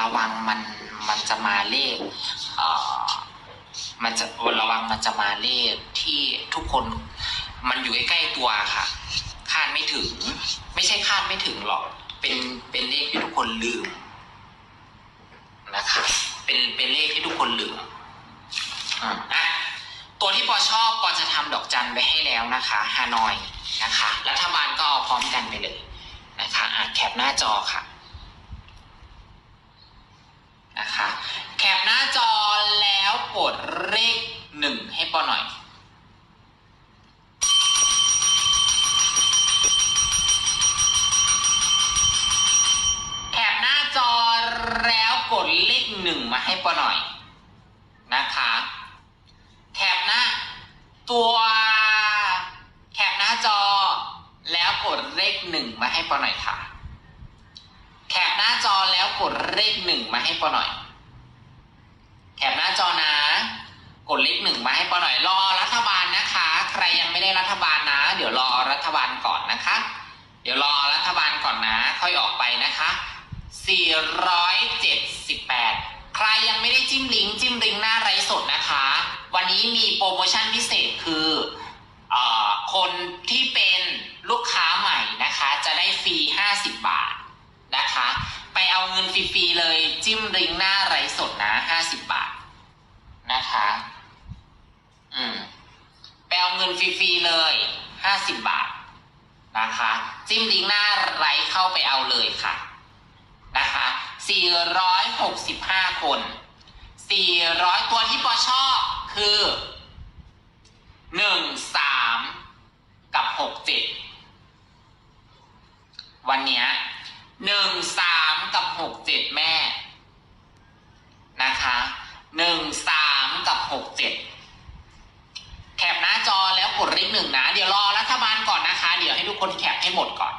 ระวังมันมันจะมาเลขเอ่อมันจะระวังมันจะมาเลขที่ทุกคนมันอยู่ใกล้ๆตัวค่ะ คาดไม่ถึง ไม่ใช่คาดไม่ถึงหรอก เป็นเป็นเลขที่ทุกคนลืมนะคะเป็นเป็นเลขที่ทุกคนลืมอะตัวที่ปอชอบปอจะทำดอกจันไว้ให้แล้วนะคะฮานอยนะคะ รัฐบาลก็เอาพร้อมกันไปเลยนะคะอะแคปหน้าจอค่ะ นะคะ แคปหน้าจอแล้วกดเลขหนึ่งให้ปอหน่อย แคปหน้าจอแล้วกดเลขหนึ่งมาให้ปอหน่อยนะคะ แคปหน้าตัวแคปหน้าจอแล้วกดเลขหนึ่งมาให้ปอหน่อยค่ะแคปหน้า จอแล้วกดเลขหนึ่งมาให้ปอหน่อยแคปหน้าจอนะ กดเลขหนึ่งมาให้ปอหน่อย รอรัฐบาลนะคะ ใครยังไม่ได้รัฐบาลนะ เดี๋ยวรอรัฐบาลก่อนนะคะ เดี๋ยวรอรัฐบาลก่อนนะ ค่อยออกไปนะคะ478 ใครยังไม่ได้จิ้มลิงก์จิ้มลิงก์หน้าไร้สดนะคะ วันนี้มีโปรโมชั่นพิเศษคือเออคนที่เป็นลูกค้าใหม่นะคะ จะได้ฟรี 50 บาทนะคะ ไปเอาเงินฟรีๆเลย จิ้มลิงหน้าไรสดนะ50บบาทนะคะ อืมไปเอาเงินฟรีๆเลย50บบาทนะคะ จิ้มลิงก์หน้าไลฟ์เข้าไปเอาเลยค่ะนะคะ465คน400ตัวที่ปอชอบคือ1 3กับ6 7วันเนี้ย1 3กับ6 7แม่ นะคะ1 3กับ6 7แคปหน้าจอแล้วกดเลขหนึ่งนะ เดี๋ยวรอรัฐบาลก่อนนะคะ เดี๋ยวให้ทุกคนแคปให้หมดก่อน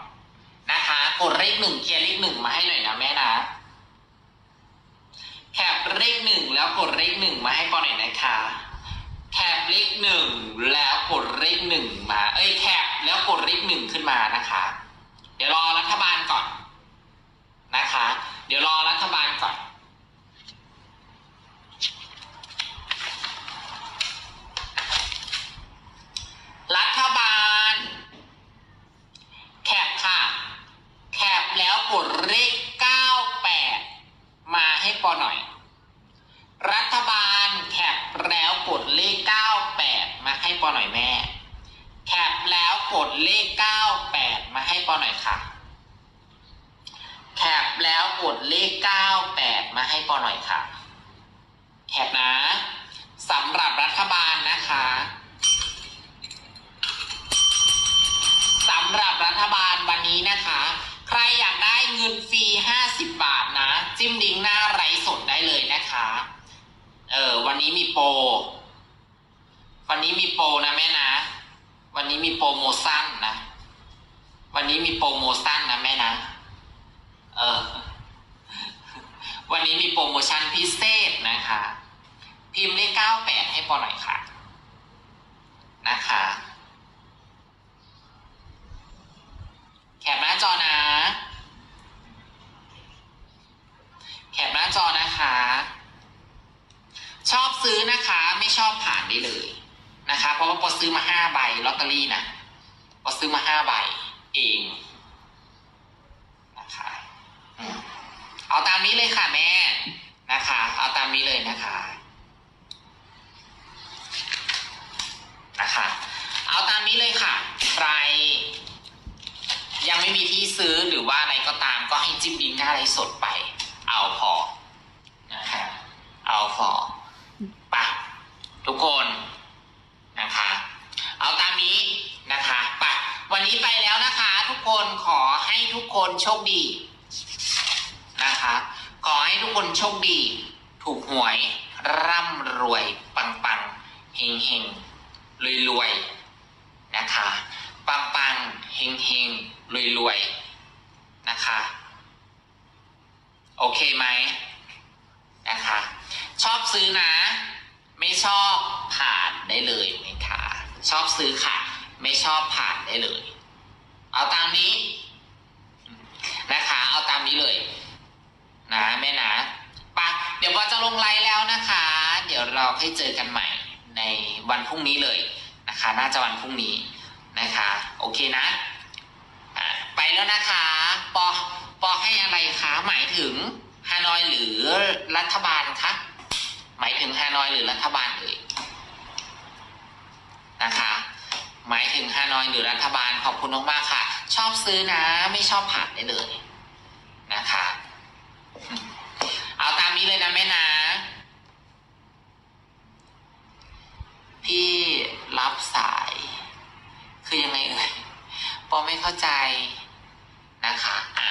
นะคะ กดเลขหนึ่งเคลียร์เลขหนึ่งมาให้หน่อยนะแม่นะแคปเลขหนึ่งแล้วกดเลขหนึ่งมาให้ปอหน่อยนะคะแคปเลขหนึ่งแล้วกดเลขหนึ่งมา เอ้ยแคปแล้วกดเลขหนึ่งขึ้นมานะคะ เดี๋ยวรอรัฐบาลก่อนนะคะ เดี๋ยวรอรัฐบาลก่อนรัฐบาล แคปค่ะ แคปแล้วกดเลข98 มาให้ปอหน่อย รัฐบาลแคปแล้วกดเลข98 มาให้ปอหน่อยแม่ แคปแล้วกดเลข98 มาให้ปอหน่อยค่ะ แคปแล้วกดเลข 98 มาให้ปอหน่อยค่ะแคปนะสำหรับรัฐบาลนะคะสำหรับรัฐบาลวันนี้นะคะ ใครอยากได้เงินฟรี 50 บาทนะ จิ้มลิงหน้าไร้สดได้เลยนะคะเออวันนี้มีโปรวันนี้มีโปรนะแม่นะ วันนี้มีโปรโมชั่นนะ วันนี้มีโปรโมชั่นนะแม่นะ เออ วันนี้มีโปรโม ชั่นพิเศษนะคะ พิมพ์เลข98ให้ปอหน่อยค่ะ นะคะ แคปหน้าจอนะ แคปหน้าจอนะคะ ชอบซื้อนะคะ ไม่ชอบผ่านได้เลยนะคะ เพราะว่าปอซื้อมาห้าใบลอตเตอรี่นะปอซื้อมาห้าใบเองนะคะเอาตามนี้เลยค่ะแม่ นะคะ เอาตามนี้เลยนะคะนะคะ เอาตามนี้เลยค่ะ ใคร ยังไม่มีที่ซื้อหรือว่าอะไรก็ตามก็ให้จิ้มลิงก์หน้าไลฟ์สดไป เอาพอนะคะเอาพอปะทุกคนนะคะ เอาตามนี้นะคะปะวันนี้ไปแล้วนะคะ ทุกคนขอให้ทุกคนโชคดีนะคะ ขอให้ทุกคนโชคดี ถูกหวย ร่ำรวย ปังปังเฮงเฮงรวยรวยๆนะคะ ปังปังเฮงเฮงรวยรวยๆนะคะ โอเคไหมนะคะ ชอบซื้อนะ ไม่ชอบผ่านได้เลยนะคะชอบซื้อค่ะ ไม่ชอบผ่านได้เลย เอาตามนี้นะคะ เอาตามนี้เลย นะแม่นะเดี๋ยวเราจะลงไลน์แล้วนะคะ เดี๋ยวเราให้เจอกันใหม่ในวันพรุ่งนี้เลยนะคะ น่าจะวันพรุ่งนี้นะคะ โอเคนะอะไปแล้วนะคะปอปอให้อะไรคะ หมายถึงฮานอยหรือรัฐบาลคะหมายถึงฮานอยหรือรัฐบาลเอ่ยนะคะ หมายถึงฮานอยหรือรัฐบาลขอบคุณมากๆค่ะ ชอบซื้อนะ ไม่ชอบผ่านได้เลยนะคะ เอาตาม นี้เลยนะแม่นะ พี่รับสาย คือยังไงเอ่ยปอไม่เข้าใจนะคะอะ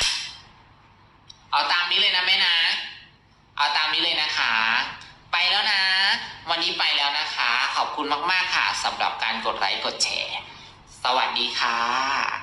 เอาตามนี้เลยนะแม่นะ เอาตามนี้เลยนะคะ ไปแล้วนะ วันนี้ไปแล้วนะคะ ขอบคุณมาก ๆ ค่ะสำหรับการกดไลค์กดแชร์ สวัสดีค่ะ